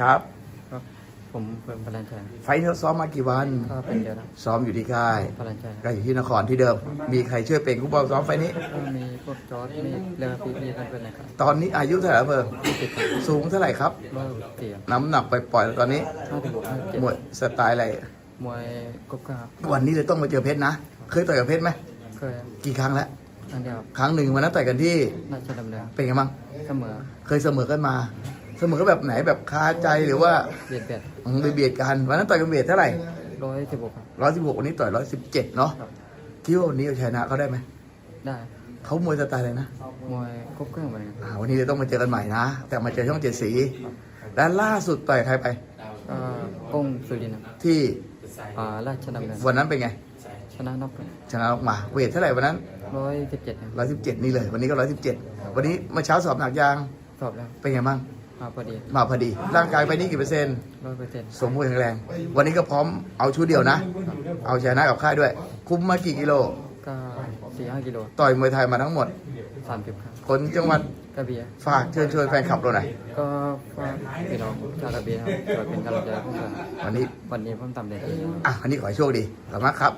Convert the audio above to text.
ครับครับ ผมเป็นพลันชัยไฟท์นี้เราซ้อมมากี่วัน ก็เป็นเดียวนะซ้อมอยู่ที่ค่าย พลันชัยก็อยู่ที่นครที่เดิม มีใครช่วยเป็นผู้บอลซ้อมไฟท์นี้ ก็มีพวกจอร์ดมีเรือพี่ๆกันเป็นนะครับตอนนี้อายุเท่าไหร่เพิ่มที่ติดสูงเท่าไหร่ครับ ร้อยเตียน้ำหนักไปปล่อยๆตอนนี้ ห้าถึงห้าเจ็ดมวยสไตล์อะไร มวยกบกราบวันนี้เลยต้องมาเจอเพชรนะ เคยต่อยกับเพชรไหม เคยกี่ครั้งแล้ว อันเดียวครับครั้งหนึ่งวันนั้นต่อยกันที่น่าจะดำเนินเป็นไงบ้าง เสมอเคยเสมอกันมา เสมอแบบไหนแบบคาใจหรือว่าเบียดเบียดอืมไปเบียดกันวันนั้นต่อยกันเบียดเท่าไหร่ร้อยสิบหกครับ ร้อยสิบหกวันนี้ต่อยร้อยสิบเจ็ดเนาะครับ คิดว่าวันนี้เอาชนะเขาได้ไหมได้เขามวยสไตล์อะไรนะมวยกบกราบเหมือนกันอ่าวันนี้เลยต้องมาเจอกันใหม่นะ แต่มาเจอช่องเจ็ดสี และล่าสุดต่อยใครไป ก็ก้งสุรินทร์ครับที่อ่าราชดำเนินวันนั้นเป็นไง ชนะนอกชนะออกมาเวทเท่าไหร่วันนั้นร้อยสิบเจ็ดร้อยสิบเจ็ดนี่เลย วันนี้ก็ร้อยสิบเจ็ดวันนี้เมื่อเช้าสอบหนักยางสอบแล้วเป็นไงบ้าง มาพอดีมาพอดี ร่างกายไปนี่กี่เปอร์เซ็นต์ร้อยเปอร์เซ็นต์สมบูรณ์แข็งแรง วันนี้ก็พร้อมเอาชุดเดียวนะ เอาชนะกับค่ายด้วย คุ้มมากี่กิโล ก็สี่ห้ากิโล ต่อยมวยไทยมาทั้งหมดสามสิบครับคนจังหวัดกระเบียร์ฝากเชิญชวนแฟนคลับเราหน่อย ก็ฝากพี่น้องชาวกระเบียร์ครับช่วยเป็นกำลังใจให้พวกเราวันนี้วันนี้ผมทำได้ดี อะวันนี้ขอให้โชคดีขอบคุณมากครับ